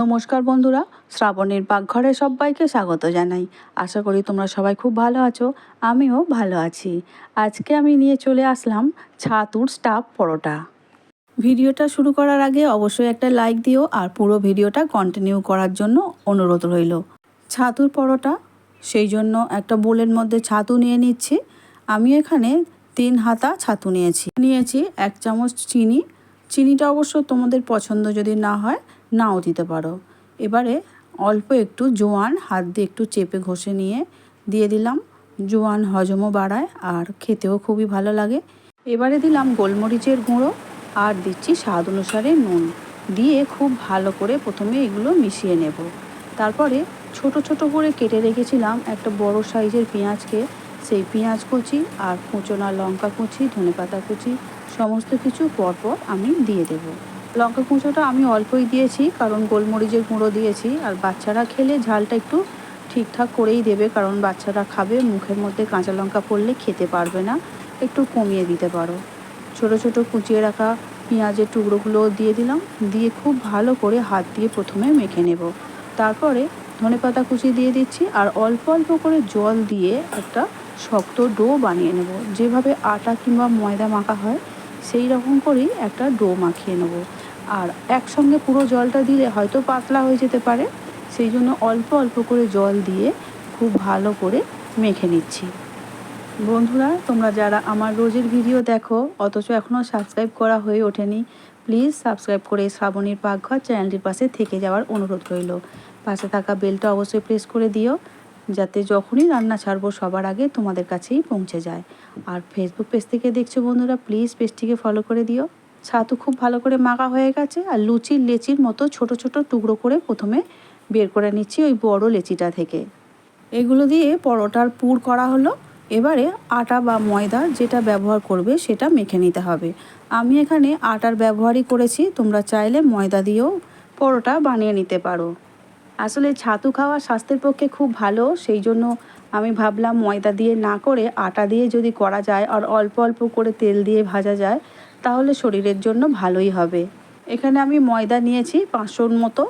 নমস্কার বন্ধুরা, শ্রাবণের পাকঘরে সবাইকে স্বাগত জানাই। আশা করি তোমরা সবাই খুব ভালো আছো, আমিও ভালো আছি। আজকে আমি নিয়ে চলে আসলাম ছাতুর স্টাফ পরোটা। ভিডিওটা শুরু করার আগে অবশ্যই একটা লাইক দিও আর পুরো ভিডিওটা কন্টিনিউ করার জন্য অনুরোধ রইল। ছাতুর পরোটা, সেই জন্য একটা বোলের মধ্যে ছাতু নিয়ে নিচ্ছি। আমি এখানে তিন হাতা ছাতু নিয়েছি। নিয়েছি এক চামচ চিনি চিনিটা অবশ্য তোমাদের পছন্দ যদি না হয়, নাও দিতে পারো। এবারে অল্প একটু জোয়ান হাত দিয়ে একটু চেপে ঘষে নিয়ে দিয়ে দিলাম জোয়ান হজমও বাড়ায় আর খেতেও খুবই ভালো লাগে। এবারে দিলাম গোলমরিচের গুঁড়ো আর দিচ্ছি স্বাদ অনুসারে নুন। দিয়ে খুব ভালো করে প্রথমে এগুলো মিশিয়ে নেব। তারপরে ছোট ছোট করে কেটে রেখেছিলাম একটা বড় সাইজের পেঁয়াজকে। সেই পেঁয়াজ কুচি আর কুচোনা লঙ্কা কুচি, ধনেপাতা কুচি সমস্ত কিছু পরপর আমি দিয়ে দেব। লঙ্কা কুচোটা আমি অল্পই দিয়েছি, কারণ গোলমরিচের গুঁড়ো দিয়েছি, আর বাচ্চারা খেলে ঝালটা একটু ঠিকঠাক করেই দেবে, কারণ বাচ্চারা খাবে, মুখের মধ্যে কাঁচা লঙ্কা পড়লে খেতে পারবে না, একটু কমিয়ে দিতে পারো। ছোট ছোট কুচিয়ে রাখা পেঁয়াজের টুকরোগুলো দিয়ে দিলাম, দিয়ে খুব ভালো করে হাত দিয়ে প্রথমে মেখে নেব। তারপরে ধনেপাতা কুচি দিয়ে দিচ্ছি, আর অল্প অল্প করে জল দিয়ে একটা শক্ত ডো বানিয়ে নেব। যেভাবে আটা কিংবা ময়দা মাখা হয় সেই রকম করেই একটা ডো মাখিয়ে নেব। আর একসঙ্গে পুরো জলটা দিলে হয়তো পাতলা হয়ে যেতে পারে, সেই জন্য অল্প অল্প করে জল দিয়ে খুব ভালো করে মেখে নিচ্ছি। বন্ধুরা, তোমরা যারা আমার রোজের ভিডিও দেখো, অথচ এখনও সাবস্ক্রাইব করা হয়ে ওঠেনি, প্লিজ সাবস্ক্রাইব করে শ্রাবণীর পাকঘর চ্যানেলটির পাশে থেকে যাওয়ার অনুরোধ রইল। পাশে থাকা বেলটা অবশ্যই প্রেস করে দিও। যাতে যখনই রান্না ছাড়বো সবার আগে তোমাদের কাছেই পৌঁছে যায়। আর ফেসবুক পেজ থেকে দেখছ বন্ধুরা প্লিজ পেজটিকে ফলো করে দিও। ছাতু খুব ভালো করে মাখা হয়ে গেছে আর লুচির লেচির মতো ছোট ছোট টুকরো করে প্রথমে বের করে নিচ্ছি ওই বড় লেচিটা থেকে। এগুলো দিয়ে পরোটার পুর করা হলো। এবারে আটা বা ময়দা যেটা ব্যবহার করবে সেটা মেখে নিতে হবে। আমি এখানে আটার ব্যবহারই করেছি, তোমরা চাইলে ময়দা দিয়েও পরোটা বানিয়ে নিতে পারো। আসলে ছাতু খাওয়া স্বাস্থ্যের পক্ষে খুব ভালো, সেই জন্য আমি ভাবলাম ময়দা দিয়ে না করে আটা দিয়ে যদি করা যায় আর অল্প অল্প করে তেল দিয়ে ভাজা যায়, তাহলে শরীরের জন্য ভালোই হবে। এখানে আমি ময়দা নিয়েছি পাঁচশোর মতো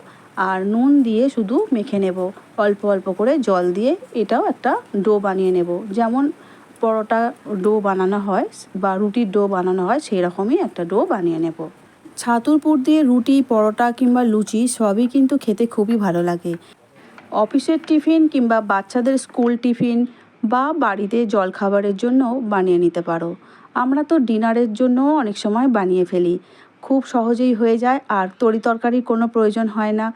আর নুন দিয়ে শুধু মেখে নেব। অল্প অল্প করে জল দিয়ে এটাও একটা ডো বানিয়ে নেব। যেমন পরোটা ডো বানানো হয় বা রুটির ডো বানানো হয় সেই রকমই একটা ডো বানিয়ে নেব। ছাতুর পুর দিয়ে রুটি, পরোটা কিংবা লুচি সবই কিন্তু খেতে খুবই ভালো লাগে। অফিসের টিফিন কিংবা বাচ্চাদের স্কুল টিফিন বা বাড়িতে জলখাবারের জন্য বানিয়ে নিতে পারো। আমরা তো ডিনারের জন্য অনেক সময় বানিয়ে ফেলি। খুব সহজেই হয়ে যায় আর তরি তরকারির কোনো প্রয়োজন হয় না।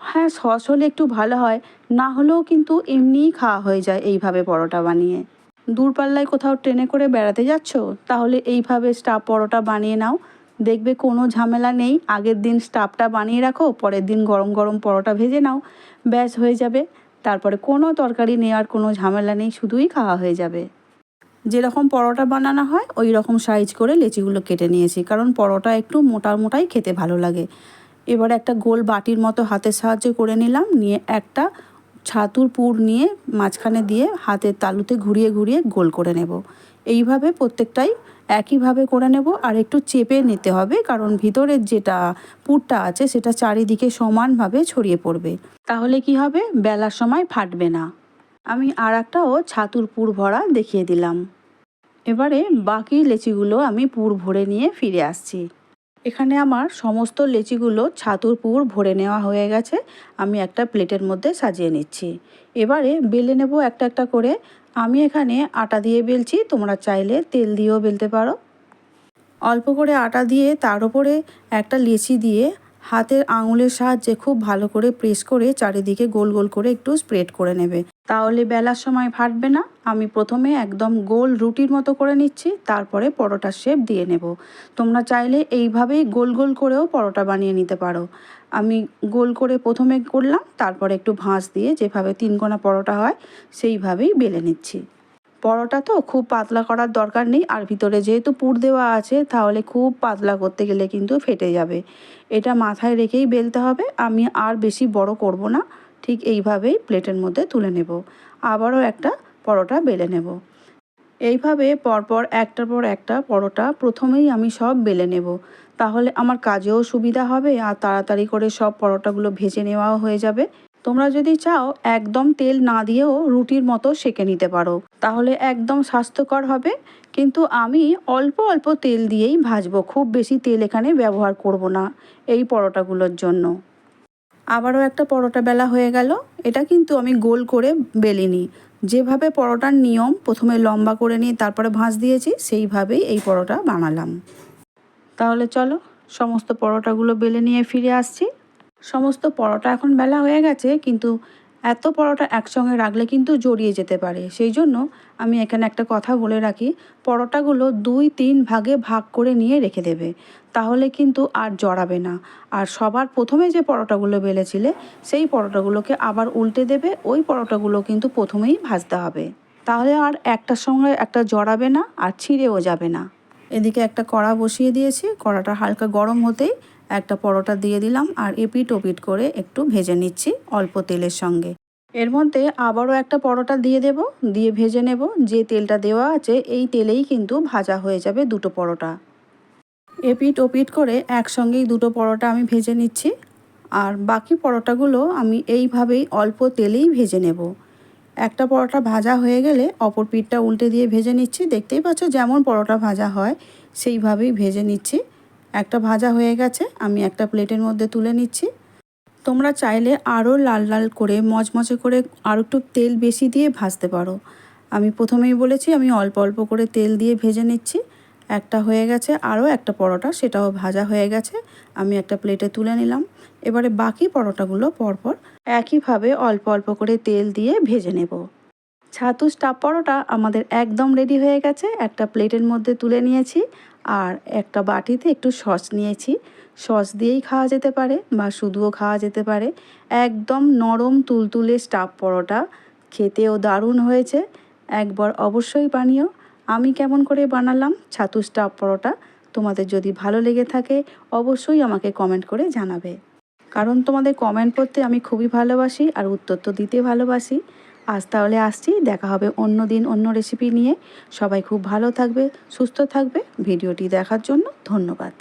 হ্যাঁ সস হলে একটু ভালো হয়, না হলেও কিন্তু এমনিই খাওয়া হয়ে যায় এইভাবে পরোটা বানিয়ে। দূরপাল্লায় কোথাও ট্রেনে করে বেড়াতে যাচ্ছ? তাহলে এইভাবে স্টাফ পরোটা বানিয়ে নাও। দেখবে কোনো ঝামেলা নেই, আগের দিন স্টাফটা বানিয়ে রাখো, পরের দিন গরম গরম পরোটা ভেজে নাও, ব্যাস হয়ে যাবে। তারপরে কোনো তরকারি নেওয়ার কোনো ঝামেলা নেই, শুধুই খাওয়া হয়ে যাবে। যেরকম পরোটা বানানো হয়, ওই রকম সাইজ করে লেচিগুলো কেটে নিয়েছি, কারণ পরোটা একটু মোটা মোটাই খেতে ভালো লাগে। এবার একটা গোল বাটির মতো হাতের সাহায্যে করে নিলাম, নিয়ে একটা ছাতুর পুর নিয়ে মাঝখানে দিয়ে হাতের তালুতে ঘুরিয়ে ঘুরিয়ে গোল করে নেব। এইভাবে প্রত্যেকটাই একইভাবে করে নেব আর একটু চেপে নিতে হবে, কারণ ভিতরের যেটা পুরটা আছে সেটা চারিদিকে সমানভাবে ছড়িয়ে পড়বে। তাহলে কি হবে? বেলার সময় ফাটবে না। আমি আর একটাও ছাতুর পুর ভরা দেখিয়ে দিলাম। এবারে বাকি লেচিগুলো আমি পুর ভরে নিয়ে ফিরে আসছি। এখানে আমার সমস্ত লেচিগুলো ছাতুর পুর ভরে নেওয়া হয়ে গেছে। আমি একটা প্লেটের মধ্যে সাজিয়ে নিচ্ছি। এবারে বেলে নেব একটা একটা করে আমি এখানে আটা দিয়ে বেলছি, তোমরা চাইলে তেল দিয়েও বেলতে পারো। অল্প করে আটা দিয়ে তার উপরে একটা লেচি দিয়ে হাতের আঙুলের সাহায্যে খুব ভালো করে প্রেস করে চারিদিকে গোল গোল করে একটু স্প্রেড করে নেবে। তাহলে বেলার সময় ফাটবে না। আমি প্রথমে একদম গোল রুটির মতো করে নিচ্ছি, তারপরে পরোটার শেপ দিয়ে নেব। তোমরা চাইলে এইভাবেই গোল গোল করেও পরোটা বানিয়ে নিতে পারো। আমি গোল করে প্রথমে করলাম, তারপরে একটু ভাঁজ দিয়ে যেভাবে তিনকোনা পরোটা হয়, সেইভাবেই বেলে নিচ্ছি। পরোটা তো খুব পাতলা করার দরকার নেই, আর ভিতরে যেহেতু পুর দেওয়া আছে, তাহলে খুব পাতলা করতে গেলে কিন্তু ফেটে যাবে। এটা মাথায় রেখেই বেলতে হবে। আমি আর বেশি বড় করব না। ঠিক এইভাবেই প্লেটের মধ্যে তুলে নেব। আবারও একটা পরোটা বেলে নেব। এইভাবে পরপর একটার পর একটা পরোটা প্রথমেই আমি সব বেলে নেব। তাহলে আমার কাজেও সুবিধা হবে আর তাড়াতাড়ি করে সব পরোটাগুলো ভেজে নেওয়াও হয়ে যাবে। তোমরা যদি চাও, একদম তেল না দিয়েও রুটির মতো সেঁকে নিতে পারো। তাহলে একদম স্বাস্থ্যকর হবে। কিন্তু আমি অল্প অল্প তেল দিয়েই ভাজবো। খুব বেশি তেল এখানে ব্যবহার করব না এই পরোটাগুলোর জন্য। আবারও একটা পরোটা বেলা হয়ে গেল। এটা কিন্তু আমি গোল করে বেলিনি যেভাবে পরোটার নিয়ম, প্রথমে লম্বা করে নিয়ে তারপরে ভাঁজ দিয়েছি, সেইভাবেই এই পরোটা বানালাম। তাহলে চলো, সমস্ত পরোটাগুলো বেলে নিয়ে ফিরে আসছি। সমস্ত পরোটা এখন বেলা হয়ে গেছে, কিন্তু এত পরোটা একসঙ্গে রাখলে কিন্তু জড়িয়ে যেতে পারে। সেই জন্য আমি এখানে একটা কথা বলে রাখি, পরোটাগুলো দুই তিন ভাগে ভাগ করে নিয়ে রেখে দেবে, তাহলে কিন্তু আর জড়াবে না। আর সবার প্রথমে যে পরোটাগুলো বেলেছিলে, সেই পরোটাগুলোকে আবার উল্টে দেবে, ওই পরোটাগুলো কিন্তু প্রথমেই ভাজতে হবে। তাহলে আর একটার সঙ্গে একটা জড়াবে না, আর ছিঁড়েও যাবে না। এদিকে একটা কড়া বসিয়ে দিয়েছি, কড়াটা হালকা গরম হতেই একটা পরোটা দিয়ে দিলাম আর এপিট ওপিট করে একটু ভেজে নিচ্ছি অল্প তেলের সঙ্গে। এর মধ্যে আবারও একটা পরোটা দিয়ে দেব, দিয়ে ভেজে নেব। যে তেলটা দেওয়া আছে, এই তেলেই কিন্তু ভাজা হয়ে যাবে দুটো পরোটা। এপিট ওপিট করে একসঙ্গেই দুটো পরোটা আমি ভেজে নিচ্ছি। আর বাকি পরোটাগুলো আমি এইভাবেই অল্প তেলেই ভেজে নেব। একটা পরোটা ভাজা হয়ে গেলে অপর পিঠটা উল্টে দিয়ে ভেজে নিচ্ছি। দেখতেই পাচ্ছ যেমন পরোটা ভাজা হয়, সেইভাবেই ভেজে নিচ্ছি। একটা ভাজা হয়ে গেছে, আমি একটা প্লেটের মধ্যে তুলে নিচ্ছি। তোমরা চাইলে আরও লাল লাল করে, মচমচে করে আরও একটু তেল বেশি দিয়ে ভাজতে পারো। আমি প্রথমেই বলেছি, আমি অল্প অল্প করে তেল দিয়ে ভেজে নিচ্ছি। একটা হয়ে গেছে, আরও একটা পরোটা, সেটাও ভাজা হয়ে গেছে, আমি একটা প্লেটে তুলে নিলাম। এবারে বাকি পরোটাগুলো পরপর একইভাবে অল্প অল্প করে তেল দিয়ে ভেজে নেব। ছাতু স্টাফ পরোটা আমাদের একদম রেডি হয়ে গেছে। একটা প্লেটের মধ্যে তুলে নিয়েছি আর একটা বাটিতে একটু সস নিয়েছি। সস দিয়েই খাওয়া যেতে পারে বা শুধুও খাওয়া যেতে পারে। একদম নরম তুলতুলে স্টাফ পরোটা। খেতেও দারুণ হয়েছে। একবার অবশ্যই বানিও। আমি কেমন করে বানালাম ছাতু স্টাফ পরোটা? তোমাদের যদি ভালো লেগে থাকে, অবশ্যই আমাকে কমেন্ট করে জানাবে। কারণ তোমাদের কমেন্ট করতে আমি খুবই ভালোবাসি আর উত্তর তো দিতে ভালোবাসি। আজ তাহলে আসছি, দেখা হবে অন্য দিন অন্য রেসিপি নিয়ে। সবাই খুব ভালো থাকবে, সুস্থ থাকবে। ভিডিওটি দেখার জন্য ধন্যবাদ।